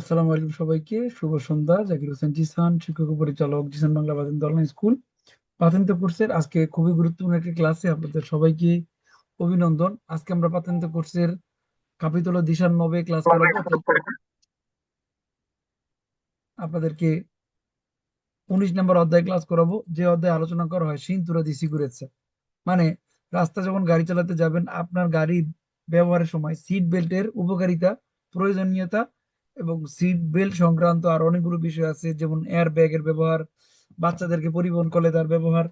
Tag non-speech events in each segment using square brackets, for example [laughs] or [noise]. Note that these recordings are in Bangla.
আসসালামু আলাইকুম সবাইকে। শুভ সন্ধ্যা। জাকির হোসেন জিসান, শিক্ষক পরিচালক জিসান বাংলা স্কুল। পাতেন্ট কোর্সের আজকে খুবই গুরুত্বপূর্ণ একটি ক্লাসে আপনাদের সবাইকে অভিনন্দন। আজকে আমরা পাতেন্ট কোর্সের কাপিতল দিশান নবে ক্লাস আপনাদেরকে উনিশ নম্বর অধ্যায় ক্লাস করাবো। যে অধ্যায় আলোচনা করা হয় সিন্তুরা দিসি করেছে মানে রাস্তা যখন গাড়ি চালাতে যাবেন, আপনার গাড়ির ব্যবহারের সময় সিট বেল্টের উপকারিতা, প্রয়োজনীয়তা এবং সিট বেল্ট সংক্রান্ত আর অনেকগুলো বিষয় আছে, যেমন এয়ার ব্যাগের ব্যবহার, বাচ্চাদেরকে পরিবহন করলে তার ব্যবহার।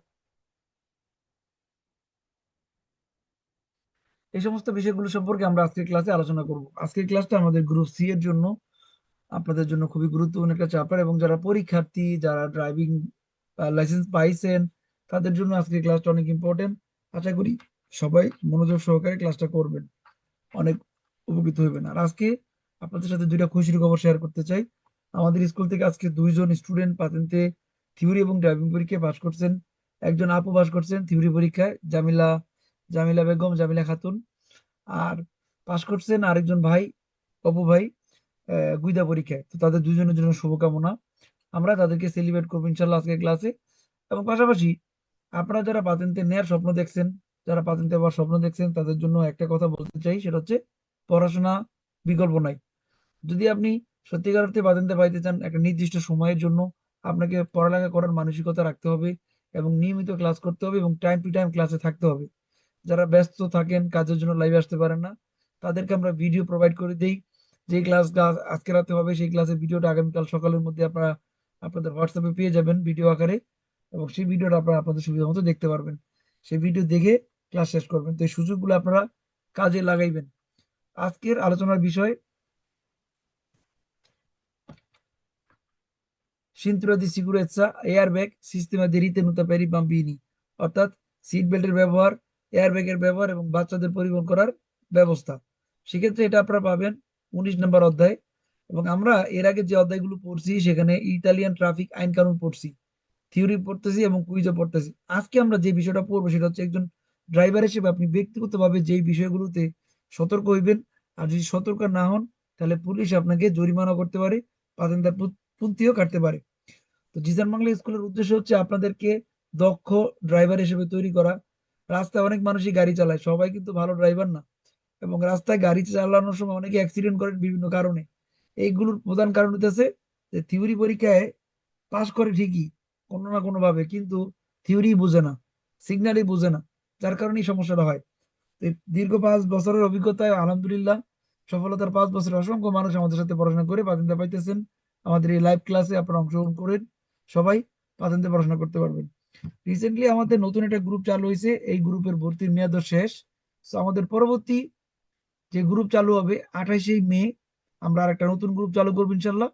এই সমস্ত বিষয়গুলো সম্পর্কে আমরা আজকের ক্লাসে আলোচনা করব। আজকের ক্লাসটা আমাদের গ্রুপ সি এর জন্য। আপনাদের জন্য খুবই গুরুত্বপূর্ণ একটা চ্যাপ্টার এবং যারা পরীক্ষার্থী, যারা ড্রাইভিং লাইসেন্স পাইছেন, তাদের জন্য আজকের ক্লাসটা অনেক ইম্পর্টেন্ট আশা করি সবাই মনোযোগ সহকারে ক্লাসটা করবেন। অনেক উপকৃত হইবেন। আর আজকে আপনাদের সাথে দুইটা খুশির খবর শেয়ার করতে চাই। আমাদের স্কুল থেকে আজকে দুইজন স্টুডেন্ট পাতেন্তে থিওরি এবং ড্রাইভিং পরীক্ষায় পাশ করছেন। একজন আপু পাশ করছেন থিওরি পরীক্ষায়, জামিলা জামিলা বেগম, জামিলা খাতুন। আর পাশ করছেন আরেকজন ভাই, অপু ভাই গুইদা পরীক্ষায়। তো তাদের দুজনের জন্য শুভকামনা। আমরা তাদেরকে সেলিব্রেট করব ইনশাল্লাহ আজকের ক্লাসে এবং পাশাপাশি আপনারা যারা পাতেন্তে নেয়ার স্বপ্ন দেখছেন, যারা পাতেন্তে হওয়ার স্বপ্ন দেখছেন, তাদের জন্য একটা কথা বলতে চাই, সেটা হচ্ছে পড়াশোনা বিকল্প নাই। যদি আপনি সত্যিকার অর্থে পাতেন্তে পাইতে চান, একটা নির্দিষ্ট সময়ের জন্য আপনাকে পড়ালেখা করার মানসিকতা রাখতে হবে এবং নিয়মিত ক্লাস করতে হবে এবং টাইম টু টাইম ক্লাসে থাকতে হবে। যারা ব্যস্ত থাকেন, কাজের জন্য লাইভে আসতে পারেন না, তাদেরকে আমরা ভিডিও প্রোভাইড করে দিই। যে ক্লাস আজকে রাতে হবে, সেই ক্লাসের ভিডিওটা আগামীকাল সকালের মধ্যে আপনারা আপনাদের হোয়াটসঅ্যাপে পেয়ে যাবেন ভিডিও আকারে এবং সেই ভিডিওটা আপনারা আপনাদের সুবিধা মতো দেখতে পারবেন। সেই ভিডিও দেখে ক্লাস শেষ করবেন। তো এই সুযোগগুলো আপনারা কাজে লাগাইবেন। আজকের আলোচনার বিষয় cintura di sicurezza এয়ারব্যাগ সিস্টেমে di ritenuta per i bambini. অর্থাৎ সিট বেল্টের ব্যবহার এয়ারব্যাগের ব্যবহার এবং বাচ্চাদের পরিবহন করার ব্যবস্থা। সেক্ষেত্রে এটা আপনারা পাবেন উনিশ নম্বর অধ্যায় এবং আমরা এর আগে যে অধ্যায়গুলো পড়ছি, সেখানে ইতালিয়ান ট্রাফিক আইন কানুন পড়ছি, থিওরি পড়তেছি এবং কুইজও পড়তেছি। আজকে আমরা যে বিষয়টা পড়ব, সেটা হচ্ছে একজন ড্রাইভার হিসেবে আপনি ব্যক্তিগতভাবে যেই বিষয়গুলোতে সতর্ক হইবেন, আর যদি সতর্ক না হন, তাহলে পুলিশ আপনাকে জরিমানা করতে পারে পাতেন্দার পুন্তিও কাটতে পারে। তো জিজান বাংলা স্কুলের উদ্দেশ্য হচ্ছে আপনাদেরকে দক্ষ ড্রাইভার হিসেবে তৈরি করা। রাস্তায় অনেক মানুষই গাড়ি চালায়, সবাই কিন্তু ভালো ড্রাইভার না। এবং রাস্তায় গাড়ি চালানোর সময় অনেকে অ্যাক্সিডেন্ট করেন বিভিন্ন কারণে। এইগুলোর প্রধান কারণ হতেছে যে থিওরি পরীক্ষায় পাশ করে ঠিকই, কোনো না কোনো ভাবে কিন্তু থিওরি বুঝে না সিগন্যালই বুঝে না, যার কারণেই সমস্যাটা হয়। দীর্ঘ পাঁচ বছরের অভিজ্ঞতায় আলহামদুলিল্লাহ সফলতার পাঁচ বছর অসংখ্য মানুষ আমাদের সাথে পড়াশোনা করে পাতিন্দা পাইতেছেন। আমাদের এই লাইভ ক্লাসে আপনারা অংশগ্রহণ করেন। সবাই পাতেন্তে পড়াশোনা করতে পারবেন। রিসেন্টলি আমাদের নতুন একটা গ্রুপ চালু হয়েছে, এই গ্রুপের ভর্তির মেয়াদ শেষ। তো আমাদের পরবর্তী যে গ্রুপ চালু হবে আঠাইশে মে, আমরা আর একটা নতুন গ্রুপ চালু করব ইনশাল্লাহ।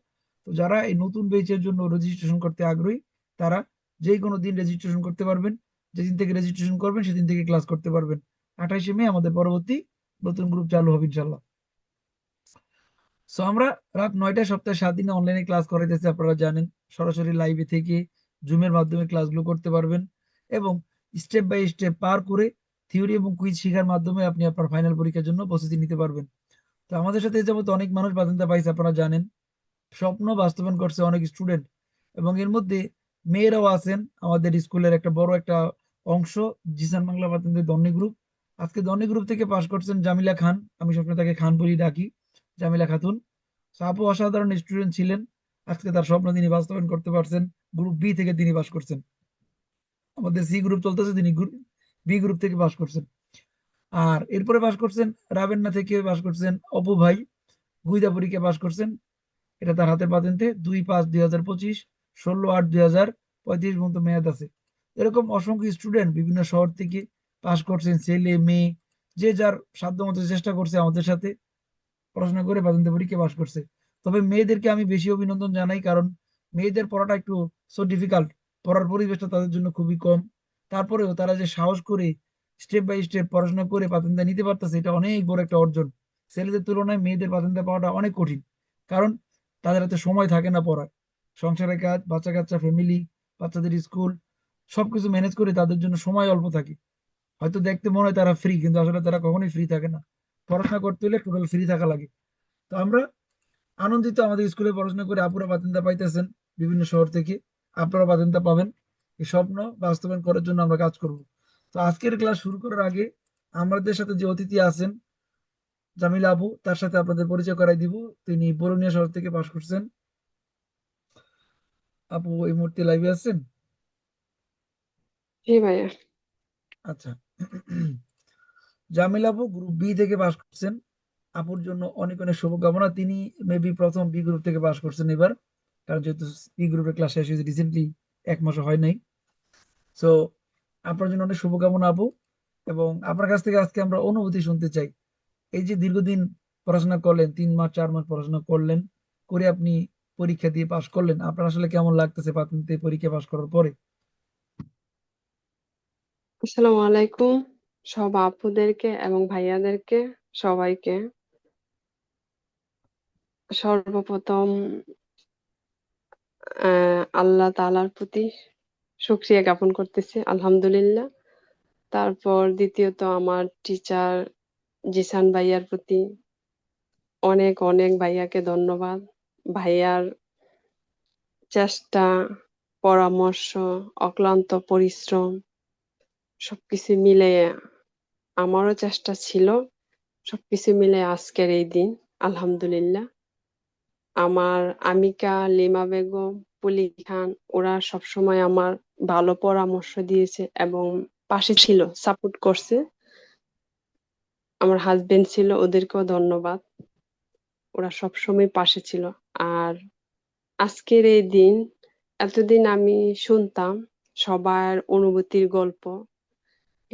তো যারা এই নতুন বেচের জন্য রেজিস্ট্রেশন করতে আগ্রহী, তারা যে কোনো দিন রেজিস্ট্রেশন করতে পারবেন। যেদিন থেকে রেজিস্ট্রেশন করবেন, সেদিন থেকে ক্লাস করতে পারবেন। আঠাইশে মে আমাদের পরবর্তী নতুন গ্রুপ চালু হবে ইনশাল্লাহ। সো আমরা রাত নয়টায় সপ্তাহে সাত দিনে অনলাইনে ক্লাস করাইতেছি, আপনারা জানেন। সরাসরি লাইভে থেকে জুমের মাধ্যমে ক্লাসগুলো করতে পারবেন এবং স্টেপ বাই স্টেপ পার করে থিওরি এবং কুইজ শেখার মাধ্যমে আপনি আপনার ফাইনাল পরীক্ষার জন্য প্রস্তুতি নিতে পারবেন। তো আমাদের সাথে যাবত অনেক মানুষ বাধা পাইছে আপনারা জানেন। স্বপ্ন বাস্তবায়ন করছে অনেক স্টুডেন্ট এবং এর মধ্যে মেয়েরাও আছেন। আমাদের স্কুলের একটা বড় একটা অংশ, জিসান বাংলা বাতিনদের দন্নি গ্রুপ আজকে দন্নি গ্রুপ থেকে পাশ করছেন জামিলা খান। আমি সবসময় তাকে খান বলি ডাকি। জামিলা খাতুন। আপু অসাধারণ স্টুডেন্ট ছিলেন। আজকে তার স্বপ্ন তিনি বাস্তবায়ন করতে পারছেন। গ্রুপ বি থেকে তিনি পাশ করছেন। আমাদের সি গ্রুপ চলতেছে, তিনি বি গ্রুপ থেকে পাশ করছেন। আর এরপরে পাশ করছেন রাবেন্না থেকে পাশ করছেন অপু ভাই। গুইদা পরীক্ষা পাশ করছেন। এটা তার হাতের পাতেন্তে। দুই পাঁচ দুই হাজার পঁচিশ, ষোলো আট দুই হাজার পঁয়ত্রিশ পর্যন্ত মেয়াদ আছে। এরকম অসংখ্য স্টুডেন্ট বিভিন্ন শহর থেকে পাশ করছেন। ছেলে, মেয়ে, যে যার সাধ্য মতো চেষ্টা করছে আমাদের সাথে। পড়াশোনা করে বাদন্ত পরীক্ষা পাশ করছে। তবে মেয়েদেরকে আমি বেশি অভিনন্দন জানাই, কারণ মেয়েদের পড়াটা একটু সো ডিফিকাল্ট পড়ার পরিবেশটা তাদের জন্য খুবই কম। তারপরেও তারা যে সাহস করে স্টেপ বাই স্টেপ পড়াশোনা করে পাতেন্দা নিতে পারতেছে, এটা অনেক বড় একটা অর্জন। ছেলেদের তুলনায় মেয়েদের পাতেন্দা পাওয়াটা অনেক কঠিন, কারণ তাদের হাতে সময় থাকে না পড়ার। সংসারের কাজ বাচ্চা কাচ্চা ফ্যামিলি বাচ্চাদের স্কুল সবকিছু ম্যানেজ করে তাদের জন্য সময় অল্প থাকে। হয়তো দেখতে মনে হয় তারা ফ্রি কিন্তু আসলে তারা কখনোই ফ্রি থাকে না। পড়াশোনা করতে হলে টোটাল ফ্রি থাকা লাগে। তো আমরা আনন্দিত আমাদের স্কুলে পড়াশোনা করে আপুরা বাতিন্দা পাইতেছেন বিভিন্ন শহর থেকে। আপনারা বাতিন্দা পাবেন। এই স্বপ্ন বাস্তবায়ন করার জন্য আমরা কাজ করব। তো আজকের ক্লাস শুরু করার আগে আমাদের সাথে যে অতিথি আছেন জামিল আবু তার সাথে আপনাদের পরিচয় করাই দিব। তিনি বরুণিয়া শহর থেকে পাশ করছেন। আপু এই মুহূর্তে লাইভে আছেন? জি ভাইয়া। আচ্ছা। জামিল আপু গ্রুপ বি থেকে পাশ করছেন। আপুর জন্য অনেক অনেক শুভকামনা। তিনি মেবি প্রথম বি গ্রুপ থেকে পাশ করছেন এবার। কারণ যেহেতু বি গ্রুপের ক্লাস শেষ হয়েছে রিসেন্টলি এক মাসও হয় নাই। সো আপনার জন্য অনেক শুভকামনা আপু। এবং আপনার কাছ থেকে আজকে আমরা অনুভূতি শুনতে চাই। এই যে দীর্ঘদিন পড়াশোনা করলেন, তিন মাস, চার মাস পড়াশোনা করলেন, করে আপনি পরীক্ষা দিয়ে পাশ করলেন। আপনার আসলে কেমন লাগতেছে পরীক্ষা পাশ করার পরে? আসসালামু আলাইকুম। সব আপুদেরকে এবং ভাইয়াদেরকে সবাইকে সর্বপ্রথম আল্লাহ তালার প্রতি শুকরিয়া জ্ঞাপন করতেছি, আলহামদুলিল্লাহ। তারপর দ্বিতীয়ত আমার টিচার জিসান ভাইয়ার প্রতি অনেক অনেক ভাইয়াকে ধন্যবাদ। ভাইয়ার চেষ্টা, পরামর্শ, অক্লান্ত পরিশ্রম, সবকিছু মিলে আমারও চেষ্টা ছিল সবকিছু মিলে আজকের এই দিন, আলহামদুলিল্লাহ। আমার আমিকা, লিমা বেগম পুলি খান, ওরা সবসময় আমার ভালো পরামর্শ দিয়েছে এবং পাশে ছিল, সাপোর্ট করছে। আমার হাজবেন্ড ছিল, ওদেরকেও ধন্যবাদ। ওরা সবসময় পাশে ছিল। আর আজকের এই দিন, এতদিন আমি শুনতাম সবার অনুভূতির গল্প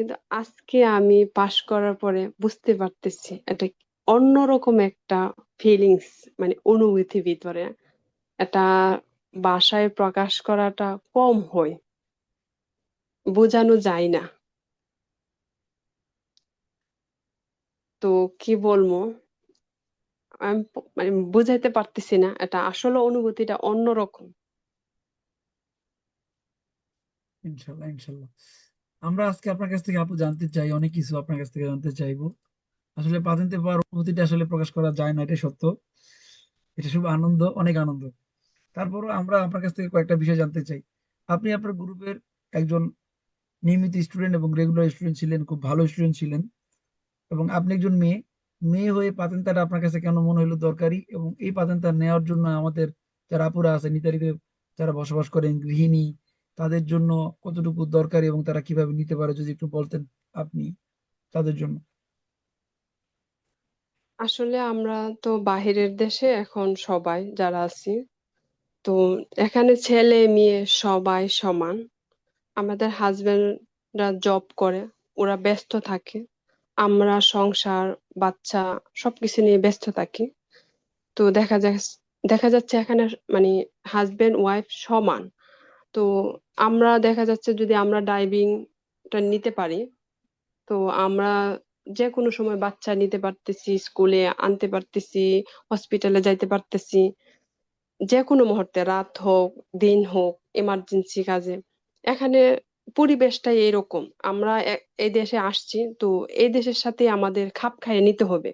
কিন্তু আজকে আমি পাশ করার পরে বুঝতে পারতেছি এটা অন্যরকম একটা ফিলিংস মানে অনুভূতি ভিতরে। এটা বাসায় প্রকাশ করাটা কম হয়, বোঝানো যায় না। তো কি বলব? মানে বুঝাইতে পারতেছি না এটা আসলে অনুভূতিটা অন্যরকম। ইনশাল্লাহ ইনশাল্লাহ। আমরা আজকে আপনার কাছ থেকে আপু জানতে চাই, অনেক কিছু আপনার কাছ থেকে জানতে চাইব। আসলে প্রাথমিক পাওয়ার অনুভূতিটা আসলে প্রকাশ করা যায় না এটা সত্য। এটা শুভ আনন্দ, অনেক আনন্দ। তারপরও আমরা আপনার কাছ থেকে কয়েকটা বিষয় জানতে চাই। আপনি আপনার গ্রুপের একজন নিয়মিত স্টুডেন্ট এবং রেগুলার স্টুডেন্ট ছিলেন, খুব ভালো স্টুডেন্ট ছিলেন। এবং আপনি একজন মেয়ে মেয়ে হয়ে পাতেন্তাটা আপনার কাছে কেন মনে হলো দরকারি? এবং এই পাতেন্তা নেওয়ার জন্য আমাদের যারা আপুরা আছে নিতারিতে যারা বসবাস করেন, গৃহিণী তাদের জন্য কতটুকু দরকারি এবং তারা কীভাবে নিতে পারে, যদি একটু বলতেন আপনি তাদের জন্য? আসলে আমরা তো বাহিরের দেশে এখন সবাই যারা আছি, তো এখানে ছেলে মেয়ে সবাই সমান। আমাদের হাজবেন্ডরা জব করে, ওরা ব্যস্ত থাকে। আমরা সংসার, বাচ্চা সবকিছু নিয়ে ব্যস্ত থাকি। তো দেখা যায় দেখা যাচ্ছে এখানে মানে হাজবেন্ড ওয়াইফ সমান। তো আমরা দেখা যাচ্ছে যদি আমরা ডাইভিংটা নিতে পারি, তো আমরা যে কোনো সময় বাচ্চা নিতে পারতেছি, স্কুলে আনতে পারতেছি হসপিটালে যাইতে পারতেছি যে কোনো মুহূর্তে, রাত হোক, দিন হোক এমার্জেন্সি কাজে, এখানে পরিবেশটাই এরকম। আমরা এই দেশে আসছি, তো এই দেশের সাথে আমাদের খাপ খাইয়ে নিতে হবে।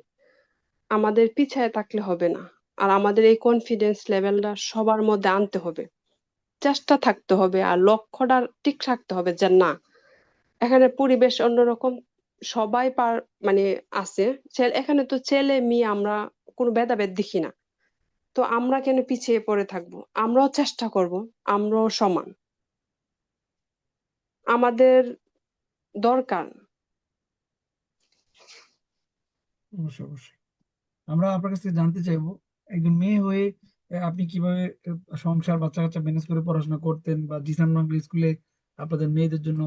আমাদের পিছায় থাকলে হবে না। আর আমাদের এই কনফিডেন্স লেভেলটা সবার মধ্যে আনতে হবে। চেষ্টা থাকতে হবে আর লক্ষ্যটা ঠিক রাখতে হবে যে না, এখানে পরিবেশ অন্যরকম, সবাই পার মানে আছে। এখানে তো ছেলে মেয়ে আমরা কোনো ভেদাভেদ দেখি না। তো আমরা কেন পিছিয়ে পড়ে থাকব? আমরাও চেষ্টা করব, আমরাও সমান। আমাদের দরকার। অবশ্যই অবশ্যই। আমরা আপনার কাছ থেকে জানতে চাইব, একজন মেয়ে হয়ে আপনি কীভাবে সংসার বাচ্চা কাচ্চা ম্যানেজ করে পড়াশোনা করতেন বা জিসান বাংলা স্কুলে আপনাদের মেয়েদের জন্য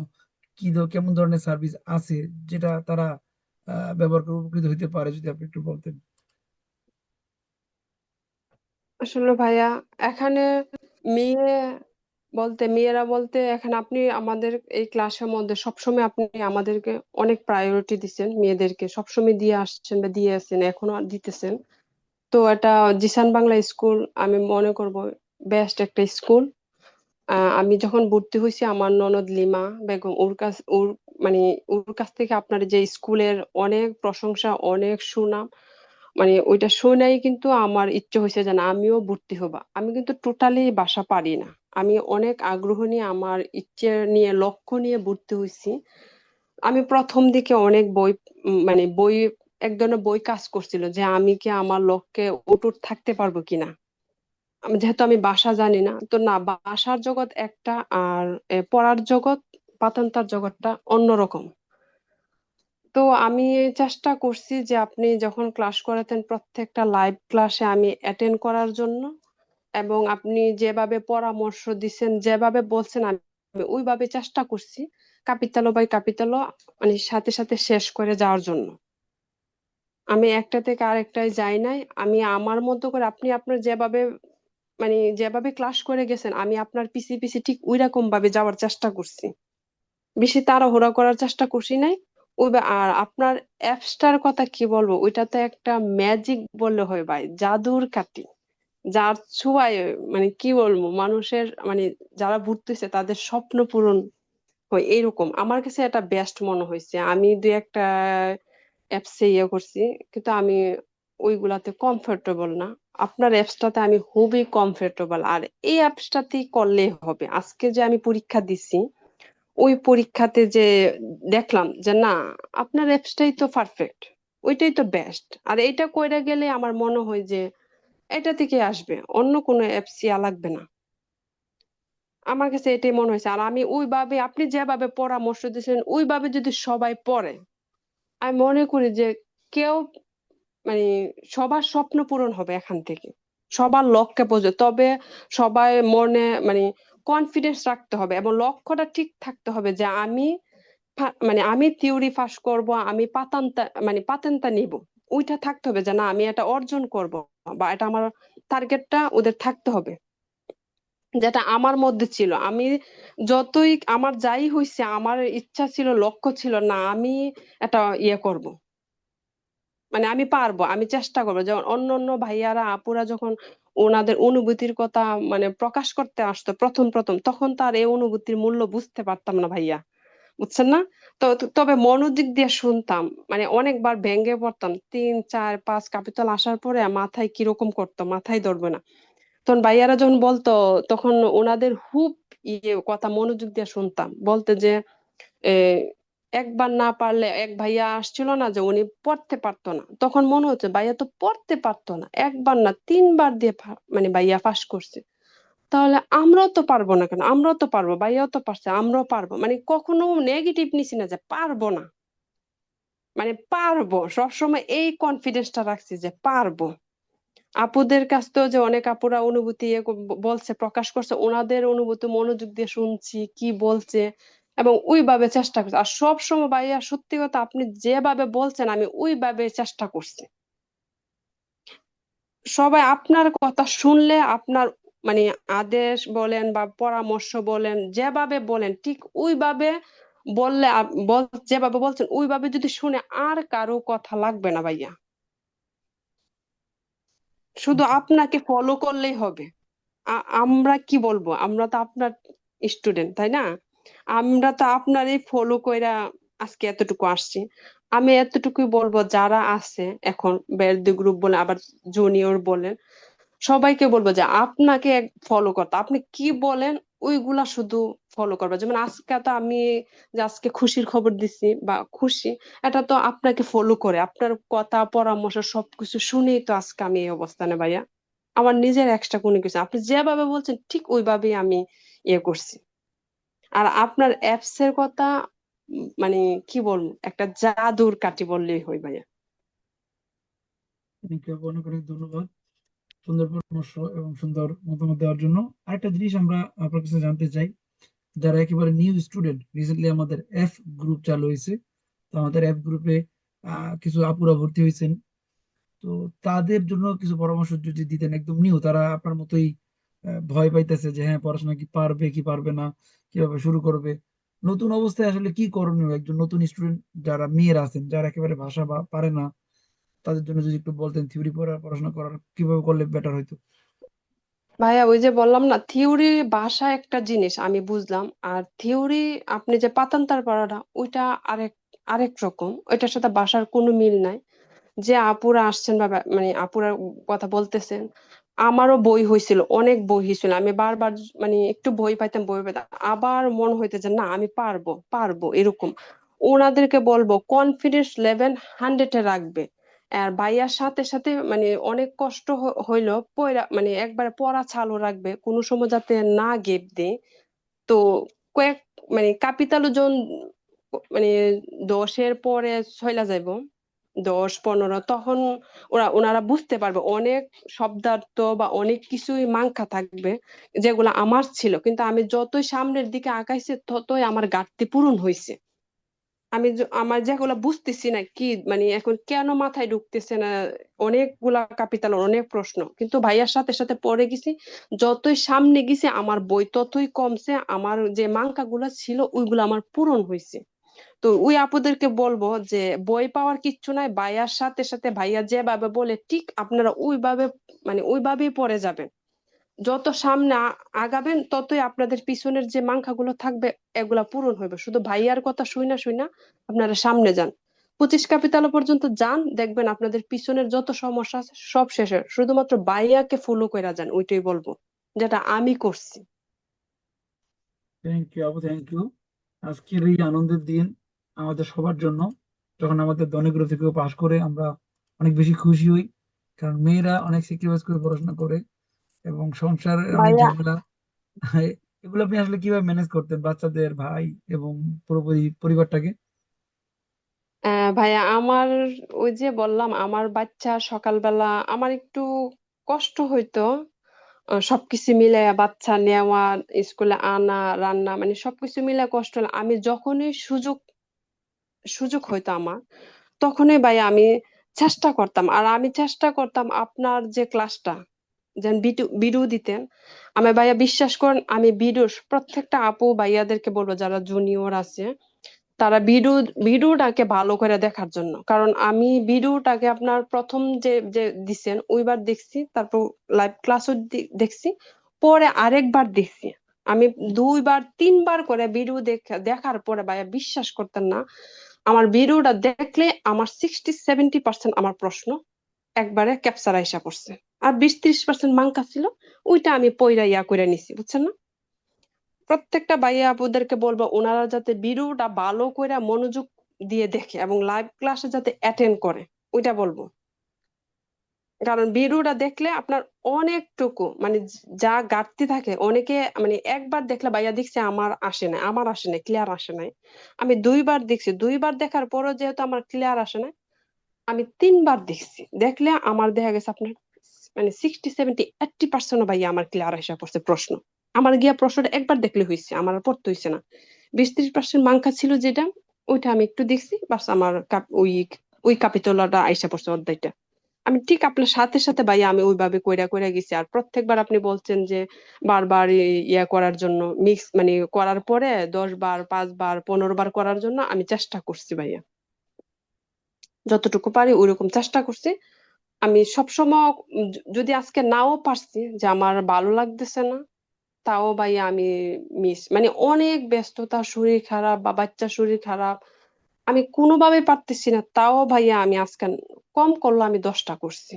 কি কেমন ধরনের সার্ভিস আছে যেটা তারা ব্যবহার করে উপকৃত হতে পারে, যদি আপনি একটু বলতেন? আসলে ভাইয়া, এখানে মেয়ে বলতে, মেয়েরা বলতে এখানে আপনি আমাদের এই ক্লাসের মধ্যে সবসময় আপনি আমাদেরকে অনেক প্রায়োরিটি দিচ্ছেন, মেয়েদেরকে সবসময় দিয়ে আসছেন বা দিয়ে আসছেন এখনও দিতেছেন। তো এটা জিসান বাংলা স্কুল আমি মনে করব বেস্ট একটা স্কুল। আমি যখন ভর্তি হয়েছি আমার ননদ লিমা বেগম, ওর কাছ, ওর মানে ওর কাছ থেকে আপনার যে স্কুলের অনেক প্রশংসা, অনেক সুনাম মানে ওইটা শুনেই কিন্তু আমার ইচ্ছে হয়েছে যে না আমিও ভর্তি হবা। আমি কিন্তু টোটালি বাসা পারি না। আমি অনেক আগ্রহ নিয়ে, আমার ইচ্ছে নিয়ে, লক্ষ্য নিয়ে ভর্তি হয়েছি। আমি প্রথম দিকে অনেক বই মানে বই এক ধরনের বই কাজ করছিল যে আমি কি আমার লক্ষ্যে অটুট থাকতে পারব কিনা? যেহেতু আমি বাসা জানি না, তো না, বাসার জগৎ একটা আর পড়ার জগৎ, পাতান্তার জগৎটা অন্যরকম। তো আমি চেষ্টা করছি যে আপনি যখন ক্লাস করাতেন প্রত্যেকটা লাইভ ক্লাসে আমি অ্যাটেন্ড করার জন্য এবং আপনি যেভাবে পরামর্শ দিচ্ছেন যেভাবে বলছেন, আমি ওইভাবে চেষ্টা করছি, কাপিতালো বাই কাপিতালো মানে সাথে সাথে শেষ করে যাওয়ার জন্য। আমি একটা থেকে আরেকটায় যাই নাই। আমি আমার মতো করে আপনি আপনার যেভাবে মানে যেভাবে ক্লাস করে গেছেন, আমি আপনার পিছে পিছে ঠিক ওইরকম ভাবে যাওয়ার চেষ্টা করছি। বেশি তাড়াহুড়া করার চেষ্টা করছি নাই। ওই আর আপনার অ্যাপসটার কথা কি বলব? ওইটা তো একটা ম্যাজিক বললে হয় ভাই, জাদুর কাঠি। যার ছোঁয়ায় মানে কি বলব, মানুষের মানে যারা ভুগতেছে তাদের স্বপ্ন পূরণ হয় এরকম আমার কাছে এটা বেস্ট মনে হয়েছে। আমি দুই একটা অ্যাপসে ইয়ে করছি, কিন্তু আমি ওইগুলাতে কমফোর্টেবল না। আপনার অ্যাপসটাতে আমি খুবই কমফোর্টেবল আর এই অ্যাপসটাতেই করলেই হবে। আজকে যে আমি পরীক্ষা দিছি, ওই পরীক্ষাতে যে দেখলাম যে না, আপনার অ্যাপসটাই তো পারফেক্ট ওইটাই তো বেস্ট আর এইটা কইরা গেলে আমার মনে হয় যে এটা থেকে আসবে, অন্য কোনো অ্যাপস ইয়া লাগবে না। আমার কাছে এটাই মনে হয়েছে। আর আমি ওইভাবে, আপনি যেভাবে পরামর্শ দিয়েছেন, ওইভাবে যদি সবাই পড়ে আমি মনে করি যে কেউ মানে সবার স্বপ্ন পূরণ হবে এখান থেকে। সবার লক্ষ্যে পৌঁছে তবে সবাই মনে মানে কনফিডেন্স রাখতে হবে এবং লক্ষ্যটা ঠিক থাকতে হবে যে আমি মানে আমি থিওরি পাস করব, আমি পাতান্তা মানে পাতেন্তা নিব। ওইটা থাকতে হবে যে না, আমি এটা অর্জন করব বা এটা আমার টার্গেটটা ওদের থাকতে হবে। যেটা আমার মধ্যে ছিল। আমি যতই, আমার যাই হয়েছে আমার ইচ্ছা ছিল, লক্ষ্য ছিল না, আমি এটা ইয়ে করব। মানে আমি পারব, আমি চেষ্টা করব। যেমন অন্য অন্য ভাইয়ারা, আপুরা যখন ওনাদের অনুভূতির কথা মানে প্রকাশ করতে আসতো, প্রথম প্রথম, তখন তার এই অনুভূতির মূল্য বুঝতে পারতাম না ভাইয়া। বুঝছেন না? তো তবে মনোযোগ দিয়ে শুনতাম। মানে অনেকবার ভেঙে পড়তাম। তিন, চার, পাঁচ, কাপিতাল আসার পরে মাথায় কীরকম করতো, মাথায় ধরবে না। তখন ভাইয়ারা যখন বলতো, তখন ওনাদের হুব ইয়ে কথা মনোযোগ দিয়ে শুনতাম। বলতে যে একবার না পারলে এক ভাইয়া আসছিল না যে উনি পড়তে পারতো না। তখন মনে হচ্ছে ভাইয়া তো পড়তে পারতো না। একবার না, তিনবার দিয়ে মানে ভাইয়া পাস করছে। তাহলে আমরাও তো পারব না কেন? আমরাও তো পারব, ভাইয়াও তো পারছে, আমরাও পারব। মানে কখনো নেগেটিভ নিছি না যে পারব না। মানে পারব, সবসময় এই কনফিডেন্সটা রাখছি যে পারব। আপুদের কাছ থেকেও যে অনেক আপুরা অনুভূতি বলছে, প্রকাশ করছে, ওনাদের অনুভূতি, মনোযোগ দিয়ে শুনছি, কি বলছে এবং ওইভাবে চেষ্টা করছি। আর সব সময় ভাইয়া, সত্যি কথা আপনি যেভাবে বলছেন, আমি ওইভাবে চেষ্টা করছি। সবাই আপনার কথা শুনলে আপনার মানে আদেশ বলেন বা পরামর্শ বলেন, যেভাবে বলেন, ঠিক ওইভাবে বললে যেভাবে বলছেন, ওইভাবে যদি শুনে আর কারও কথা লাগবে না ভাইয়া। শুধু আপনাকে ফলো করলেই হবে। আমরা কি বলব? আমরা তো আপনার স্টুডেন্ট তাই না? আমরা তো আপনারই ফলো কইরা আজকে এতটুকু আসছি। আমি এতটুকুই বলব, যারা আছে এখন বেরদি গ্রুপ বলে, আবার জুনিয়র বলেন সবাইকে বলব যে আপনাকে ফলো করতে আপনি কি বলেন, ওইগুলা শুধু ফলো করবে। যেমন আজকে তো আমি যে আজকে খুশির খবর দিছি বা খুশি, এটা তো আপনাকে ফলো করে। আপনার কথা, পরামর্শ সবকিছু শুনেই তো আজকে আমি এই অবস্থানে ভাইয়া। আমার নিজের এক্সট্রা কোনো কিছু আপনি যেভাবে বলছেন, ঠিক ওইভাবেই আমি ইয়ে করছি। আর আপনার অ্যাপস এর কথা মানে কি বলব, একটা জাদুর কাটি বললেই হয় ভাইয়া। ধন্যবাদ সুন্দর পরামর্শ এবং সুন্দর মতামত দেওয়ার জন্য। আরেকটা জিনিস আমরা আপনার কাছে জানতে চাই যারা একেবারে নিউ স্টুডেন্ট রিসেন্টলি আমাদের এফ গ্রুপ চালু হয়েছে। তো আমাদের এফ গ্রুপে কিছু আপুরা ভর্তি হয়েছেন। তো তাদের জন্য কিছু পরামর্শ যদি দিতেন, একদম নিউ তারা আপনার মতোই ভয় পাইতেছে যে হ্যাঁ পড়াশোনা কি পারবে কি পারবে না, কীভাবে শুরু করবে? নতুন অবস্থায় আসলে কি করণীয় একজন নতুন স্টুডেন্ট যারা মেয়েরা আছেন, যারা একেবারে ভাষা পারে না, তাদের জন্য যদি একটু বলতেন থিওরি পড়া, পড়াশোনা করার, কীভাবে করলে বেটার হইতো? ভাইয়া, ওই যে বললাম না থিওরি ভাষা একটা জিনিস, আমি বুঝলাম। আর থিওরি আপনি যে পাতান্তার পড়াটা, ওইটা আরেক আরেক রকম। ওইটার সাথে ভাষার কোনো মিল নাই। যে আপুরা আসছেন বা বা- মানে আপুরা কথা বলতেছেন, আমারও বই হয়েছিল অনেক বই হয়েছিল আমি বারবার মানে একটু বই পাইতাম বই পাইতাম। আবার মন হইতে যে না, আমি পারব পারব, এরকম। ওনাদেরকে বলব কনফিডেন্স লেভেল হান্ড্রেডে রাখবে। আর ভাইয়ার সাথে সাথে মানে অনেক কষ্ট হইল, পয়রা মানে একবারে পড়া চালু রাখবে, কোনো সময় যাতে না গেপ দেয়। তো কয়েক মানে ক্যাপিটাল ওজন মানে দশের পরে ছয়লা যাইব, দশ, পনেরো, তখন ওরা, ওনারা বুঝতে পারবে, অনেক শব্দার্থ বা অনেক কিছুই মাংখা থাকবে, যেগুলো আমার ছিল। কিন্তু আমি যতই সামনের দিকে আগাইছি, ততই আমার ঘাটতি পূরণ হয়েছে আমি আমার যেগুলো বুঝতেছি না কি মানে এখন কেন মাথায় ঢুকতেছে না, অনেকগুলা ক্যাপিটাল অনেক প্রশ্ন। কিন্তু ভাইয়ার সাথে সাথে পড়ে গেছি, যতই সামনে গেছি, আমার বই ততই কমছে, আমার যে মাঙ্কা গুলা ছিল, ওইগুলো আমার পূরণ হয়েছে তো ওই আপুদেরকে বলব যে, বই পাওয়ার কিচ্ছু নাই, ভাইয়ার সাথে সাথে ভাইয়া যেভাবে বলে, ঠিক আপনারা ওইভাবে মানে ওইভাবেই পড়ে যাবেন। যত সামনে আগাবেন, ততই আপনাদের পিছনের যে মাংখা গুলো থাকবে, এগুলা পূরণ হবে শুধু ভাইয়ার কথা শুই না শুই না, আপনারা সামনে যান। পঁচিশ ক্যাপিটাল পর্যন্ত যান, দেখবেন আপনাদের পিছনের যত সমস্যা আছে, সব শেষে শুধুমাত্র ভাইয়াকে ফলো করে যান, ওইটাই বলব, যেটা আমি করছি। থ্যাংক ইউ আপু থ্যাংক ইউ আজকের এই আনন্দের দিন আমাদের সবার জন্য, যখন আমাদের দনিগ্রহ থেকেও পাশ করে আমরা অনেক বেশি খুশি হই, কারণ মেয়েরা অনেক স্যাক্রিফাইস করে পড়াশোনা করে। এবং সংসারের ঝামেলা [laughs] এগুলো আপনি আসলে কীভাবে ম্যানেজ করতেন বাচ্চাদের ভাই এবং পুরোপুরি পরিবারটাকে? ভাইয়া আমার ওই যে বললাম আমার বাচ্চা সকালবেলা আমার একটু কষ্ট হইতো। সবকিছু মিলে বাচ্চা নেওয়া স্কুলে আনা রান্না মানে সবকিছু মিলে কষ্ট হলো আমি যখনই সুযোগ সুযোগ হইতো আমার তখনই ভাইয়া আমি চেষ্টা করতাম। আর আমি চেষ্টা করতাম আপনার যে ক্লাসটা যেন ভিডিও দিতেন। আমি ভাইয়া বিশ্বাস করেন, আমি ভিডিও প্রত্যেকটা আপু ভাইয়াদেরকে বলব, যারা জুনিয়র আছে, তারা ভিডিও ভিডিওটাকে ভালো করে দেখার জন্য। কারণ আমি ভিডিওটাকে আপনার প্রথম যে যে দিছেন, ওইবার দেখছি, তারপর লাইভ ক্লাসও দেখছি, পরে আরেকবার দেখছি। আমি দুইবার, তিনবার করে ভিডিও দেখা, দেখার পরে ভাইয়া বিশ্বাস করতেন না, আমার ভিডিওটা দেখলে আমার সিক্সটি সেভেন্টি পার্সেন্ট আমার প্রশ্ন একবারে ক্যাপচার আইসা পড়ছে। আর বিশ ত্রিশ পার্সেন্ট মাঙ্কা ছিল, ওইটা আমি পইরা ইয়া করে নিছি, বুঝছেন না? প্রত্যেকটা ভাইয়া আপুদেরকে বলব, ওনারা যাতে ভিডিওটা ভালো করে মনোযোগ দিয়ে দেখে এবং লাইভ ক্লাসে যাতে অ্যাটেন্ড করে, ওইটা বলব। কারণ ভিডিওটা দেখলে আপনার অনেকটুকু মানে যা ঘাটতি থাকে, অনেকে মানে একবার দেখলে ভাইয়া দেখছে আমার আসে না আমার আসে না ক্লিয়ার আসে নাই। আমি দুইবার দেখছি, দুইবার দেখার পরও যেহেতু আমার ক্লিয়ার আসে না আমি তিনবার দেখছি, দেখলে আমার দেখা গেছে আপনার মানে সিক্সটি সেভেন্টি এইটটি পার্সেন্ট ভাইয়া আমার ক্লিয়ার আসা পড়ছে প্রশ্ন। আমার গিয়া প্রশ্নটা একবার দেখলে হয়েছে আমার আর পড়তে হয়েছে না। বিশ ত্রিশ পার্সেন্ট মাঙ্কা ছিল যেটা, ওইটা আমি একটু দেখছি, বাস আমার ওই ওই কাপিতলাটা আইসা পড়ছে অধ্যায়টা আমি ঠিক আপনার সাথে সাথে ভাইয়া আমি ওইভাবে কইরা কইরা গেছি, আর প্রত্যেকবার আপনি বলছেন যে বারবার ইয়া করার জন্য মিক্স মানে করার পরে দশ বার, পাঁচ বার, পনেরো বার করার জন্য আমি চেষ্টা করছি ভাইয়া। যতটুকু পারি ওইরকম চেষ্টা করছি। আমি সবসময় যদি আজকে নাও পারছি যে আমার ভালো লাগতেছে না, তাও ভাই আমি মিস মানে অনেক ব্যস্ততা, শরীর খারাপ বা বাচ্চার শরীর খারাপ, আমি কোনোভাবে পারতেছি না, তাও ভাইয়া আমি আজকে কম করল আমি দশটা করছি।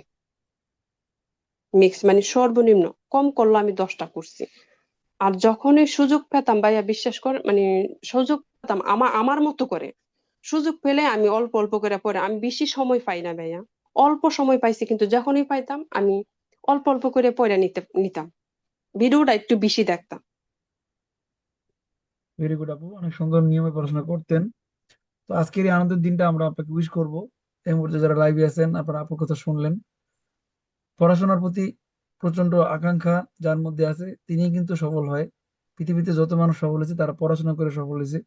মিক্স মানে সর্বনিম্ন কম করল আমি দশটা করছি। আর যখনই সুযোগ পেতাম ভাইয়া বিশ্বাস করে মানে সুযোগ পেতাম আমার আমার মতো করে, সুযোগ পেলে আমি অল্প অল্প করে পরে, আমি বেশি সময় পাই না ভাইয়া। অল্প সময় পাইছি, কিন্তু যখনই পাইতাম, আমি অল্প অল্প করে পড়ে নিতে, নিতাম। ভিডিওটা একটু বেশি দেখতাম। ভেরি গুড আপু, অনেক সুন্দর নিয়মে পড়াশোনা করতেন। তো আজকের এই আনন্দের দিনটা আমরা আপনাকে উইশ করব। এই মুহূর্তে যারা লাইভে আছেন, আপনারা আপুর কথা শুনলেন। পড়াশোনার প্রতি প্রচণ্ড আকাঙ্ক্ষা যার মধ্যে আছে তিনি কিন্তু সফল হয়। পৃথিবীতে যত মানুষ সফল হয়েছে, তারা পড়াশোনা করে সফল হয়েছে।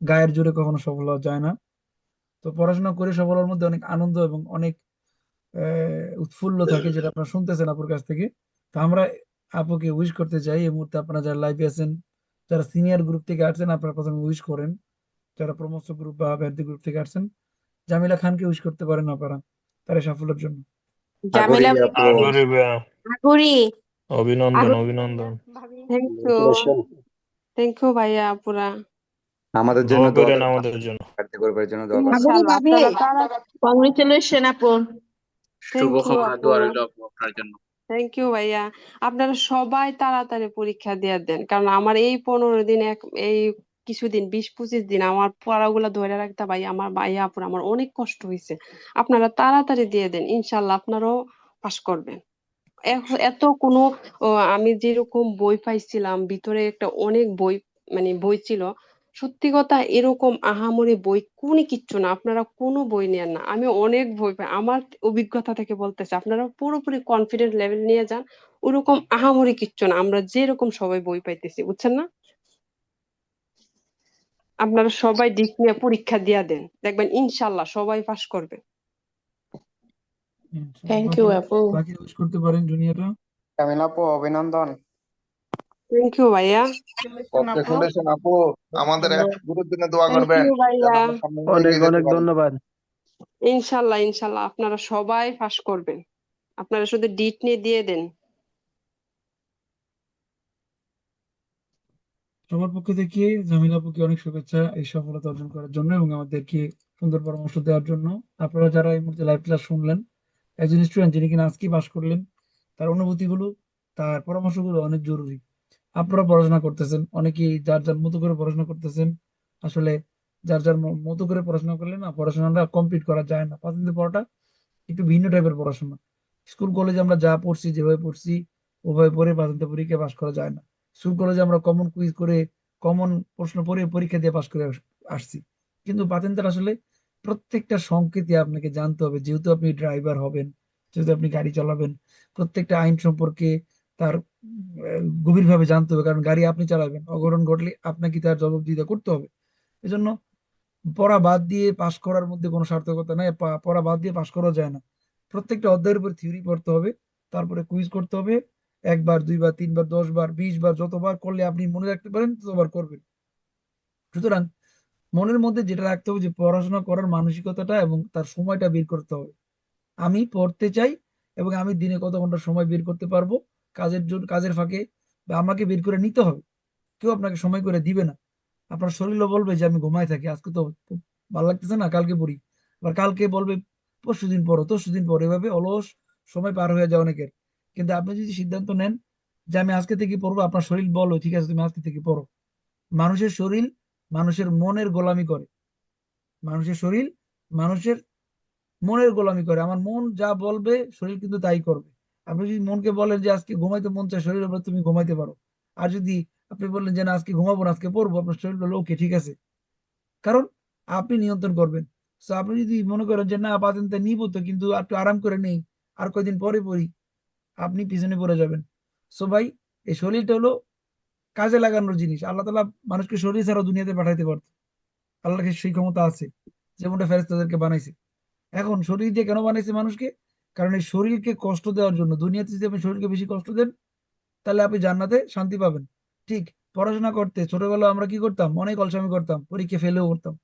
গায়ের জোরে কখনো সফল হওয়া যায় না। তো পড়াশোনা করে সফল হওয়ার মধ্যে অনেক আনন্দ এবং অনেক উৎফুল্ল থাকে যেটা আপনারা শুনতেছেন আপুর কাছ থেকে। তো আমরা আপুকে উইশ করতে চাই এই মুহূর্তে আপনারা যারা লাইভে আছেন যারা সিনিয়র গ্রুপ থেকে আসছেন আপনারা প্রথমে উইশ করেন। যারা প্রমোশন গ্রুপ বা ব্যর্থী গ্রুপ থেকে আসছেন জামিলা খানকে উইশ করতে পারেন আপনারা তার সাফল্যের জন্য। জামিলা অভিনন্দন অভিনন্দন। থ্যাংক ইউ ভাইয়া পুরা আমাদের জন্য আমাদের জন্য। কার্যকরবের জন্য দোয়া কংগ্রেচুলেশন আপু। শুভকামনা দোয়া রইল আপু আপনার জন্য। থ্যাংক ইউ ভাইয়া। আপনারা সবাই তাড়াতাড়ি পরীক্ষা দিয়ে দেন কারণ আমার এই পনেরো দিন এক এই কিছুদিন বিশ পঁচিশ দিন আমার পড়াগুলা ধরে রাখতে ভাই আমার ভাইয়া আপুর আমার অনেক কষ্ট হয়েছে আপনারা তাড়াতাড়ি দিয়ে দেন ইনশাল্লাহ আপনারাও পাশ করবেন। এত কোনো আমি যেরকম বই পাইছিলাম ভিতরে একটা অনেক বই মানে বই ছিল সত্যি কথা এরকম আহামরি বই কোনো কিচ্ছু না। আপনারা কোনো বই নেন না। আমি অনেক বই পাই আমার অভিজ্ঞতা থেকে বলতেছি আপনারা পুরোপুরি কনফিডেন্ট লেভেল নিয়ে যান। ওরকম আহামরি কিচ্ছু না। আমরা যেরকম সবাই বই পাইতেছি বুঝছেন না? আপনারা সবাই দিক নিয়ে পরীক্ষা দিয়া দেন। দেখবেন ইনশাল্লাহ সবাই পাশ করবে। থ্যাংক ইউ আপু। করতে পারেন জুনিয়ররা। কামিল আপু অভিনন্দন। থ্যাংক ইউ ভাইয়া। কংগ্রেচুলেশন আপু আমাদের এক গুরুর জন্য দোয়া করবেন। অনেক অনেক ধন্যবাদ। ইনশাল্লাহ ইনশাল্লাহ আপনারা সবাই পাশ করবেন। আপনারা শুধু ডিট নিয়ে দিয়ে দেন। সবার পক্ষ থেকে জামিলা আপুকে অনেক শুভেচ্ছা এই সফলতা অর্জন করার জন্য এবং আমাদেরকে সুন্দর পরামর্শ দেওয়ার জন্য। আপনারা যারা এই মুহূর্তে লাইভ ক্লাস শুনলেন একজন স্টুডেন্ট যিনি কিনা আজকে পাশ করলেন তার অনুভূতিগুলো তার পরামর্শগুলো অনেক জরুরি। আপনারা পড়াশোনা করতেছেন, অনেকেই যার যার মতো করে পড়াশোনা করতেছেন, আসলে যার যার মতো করে পড়াশোনা করলে না পড়াশোনাটা কমপ্লিট করা যায় না। পাঁচ পড়াটা একটু ভিন্ন টাইপের পড়াশোনা। স্কুল, কলেজে আমরা যা পড়ছি, যেভাবে পড়ছি, ওভাবে পড়ে পাঁচ পরীক্ষা পাশ করা যায় না। স্কুল, কলেজে আমরা কমন কুইজ করে কমন প্রশ্ন পড়ে পরীক্ষা দিয়ে পাশ করে আস- আসছি। কিন্তু পাতেন্তের আসলে প্রত্যেকটা সংকেতে আপনাকে জানতে হবে। যেহেতু আপনি ড্রাইভার হবেন, যেহেতু আপনি গাড়ি চালাবেন, প্রত্যেকটা আইন সম্পর্কে তার গভীরভাবে জানতে হবে, কারণ গাড়ি আপনি চালাবেন, অঘটন ঘটলে আপনাকে তার জবাবদিহিতা করতে হবে। এজন্য পড়া বাদ দিয়ে পাশ করার মধ্যে কোনো সার্থকতা নাই পড়া বাদ দিয়ে পাশ করা যায় না। প্রত্যেকটা অধ্যায়ের উপর থিওরি পড়তে হবে, তারপরে কুইজ করতে হবে, একবার, দুইবার, তিনবার দশ বার বিশ বার যতবার করলে আপনি মনে রাখতে পারেন, ততবার করবেন। সুতরাং মনের মধ্যে যেটা রাখতে হবে যে, পড়াশোনা করার মানসিকতাটা এবং তার সময়টা বের করতে হবে। আমি পড়তে চাই এবং আমি দিনে কত ঘণ্টা সময় বের করতে পারব কাজের জন্য, কাজের ফাঁকে বা আমাকে বের করে নিতে হবে। কেউ আপনাকে সময় করে দিবে না। আপনার শরীরও বলবে যে, আমি ঘুমায় থাকি, আজকে তো ভালো লাগতেছে না, কালকে পড়ি। আবার কালকে বলবে, পরশু দিন পড়ো, তরশু দিন পড়ো। এভাবে অলস সময় পার হয়ে যায় অনেকের। কিন্তু আপনি যদি সিদ্ধান্ত নেন যে, আমি আজকে থেকে পড়ব, আপনার শরীর বলো, ঠিক আছে, তুমি আজকে থেকে পড়ো। মানুষের শরীর মানুষের মনের গোলামি করে। মানুষের শরীর মানুষের মনের গোলামি করে। আমার মন যা বলবে, শরীর কিন্তু তাই করবে। আপনি যদি মনকে বলেন যে আজকে ঘুমাইতে মন চায় শরীরের উপর তুমি ঘুমাইতে পারো। আর যদি আপনি বললেন যে না, আজকে ঘুমাবো না, আজকে পড়ব, আপনার শরীর বলল ওকে, ঠিক আছে। কারণ আপনি নিয়ন্ত্রণ করবেন। তো আপনি যদি মনে করেন যে না পাতেনটা নিব তো, কিন্তু একটু আরাম করে নেই, আর কয়দিন পরে পড়ি, আপনি পিছনে পড়ে যাবেন। সো ভাই, এই শরীরটা হলো কাজে লাগানোর জিনিস। আল্লাহ তালা মানুষকে শরীর ছাড়া দুনিয়াতে পাঠাইতে পারতো। আল্লাহকে সেই ক্ষমতা আছে, যেমনটা ফেরেস্তাদেরকে বানাইছে। এখন শরীর দিয়ে কেন বানাইছে মানুষকে? কারণ এই শরীরকে কষ্ট দেওয়ার জন্য দুনিয়াতে যদি আপনি শরীরকে বেশি কষ্ট দেন তাহলে আপনি জান্নাতে শান্তি পাবেন। ঠিক পড়াশোনা করতে ছোটবেলায় আমরা কি করতাম? অনেক অলসামি করতাম পরীক্ষা ফেলেও করতাম।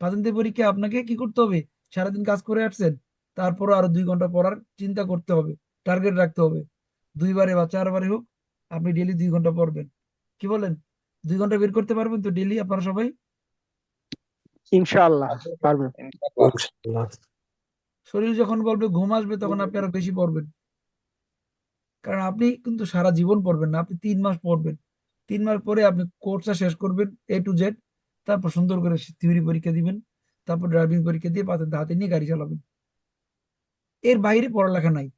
পাতেন্তের পরীক্ষা আপনাকে কি করতে হবে? সারাদিন কাজ করে আসছেন তারপরও আরও দুই ঘণ্টা পড়ার চিন্তা করতে হবে টার্গেট রাখতে হবে। দুইবারে বা চারবারে হোক আপনি ডেলি দুই ঘণ্টা পড়বেন। কি বলেন? দুই ঘণ্টা বের করতে পারবেন তো ডেলি আপনারা সবাই? ইনশাআল্লাহ পারব। ইনশাআল্লাহ। ইনশাআল্লাহ। শরীর যখন বলবে, ঘুম আসবে তখন আপনি আরও বেশি পড়বেন। কারণ আপনি কিন্তু সারা জীবন পড়বেন না, আপনি তিন মাস পড়বেন। তিন মাস পরে আপনি কোর্সটা শেষ করবেন এ টু জেড তারপর সুন্দর করে থিওরি পরীক্ষা দিবেন, তারপর ড্রাইভিং পরীক্ষা দিয়ে পাতেন হাতে নিয়ে গাড়ি চালাবেন। এর বাইরে পড়ালেখা নাই।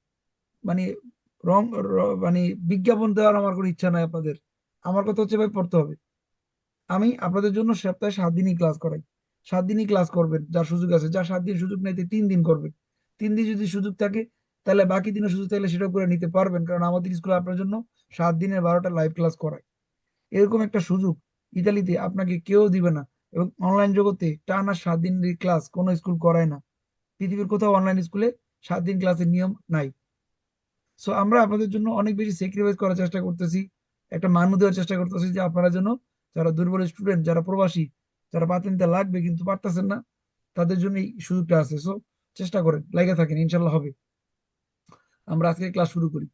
মানে রং মানে বিজ্ঞাপন দেওয়ার আমার কোনো ইচ্ছা নাই আপনাদের। আমার কথা হচ্ছে ভাই পড়তে হবে। আমি আপনাদের জন্য সপ্তাহে সাত দিনই ক্লাস করাই। সাত দিনই ক্লাস করবেন, যার সুযোগ আছে। যার সাত দিন সুযোগ নেই তিন দিন করবেন। তিন দিন যদি সুযোগ থাকে, তাহলে বাকি দিনের সুযোগ থাকলে সেটাও করে নিতে পারবেন। কারণ আমাদের স্কুলে আপনার জন্য সাত দিনের বারোটা লাইভ ক্লাস করায়। এরকম একটা সুযোগ ইতালিতে আপনাকে কেউ দিবে না এবং অনলাইন জগতে টানা সাত দিনের ক্লাস কোনো স্কুল করায় না। পৃথিবীর কোথাও অনলাইন স্কুলে সাত দিন ক্লাসের নিয়ম নাই। সো আমরা আপনাদের জন্য অনেক বেশি স্যাক্রিফাইস করার চেষ্টা করতেছি, একটা মান্য দেওয়ার চেষ্টা করতেছি যে আপনারা যেন যারা দুর্বল স্টুডেন্ট যারা প্রবাসী, যারা পাতেনতে লাগবে কিন্তু পারতেছেন না, তাদের জন্য এই সুযোগটা আছে। সো চেষ্টা করেন লাগে থাকেন ইনশাল্লাহ হবে। আমরা আজকে ক্লাস শুরু করি।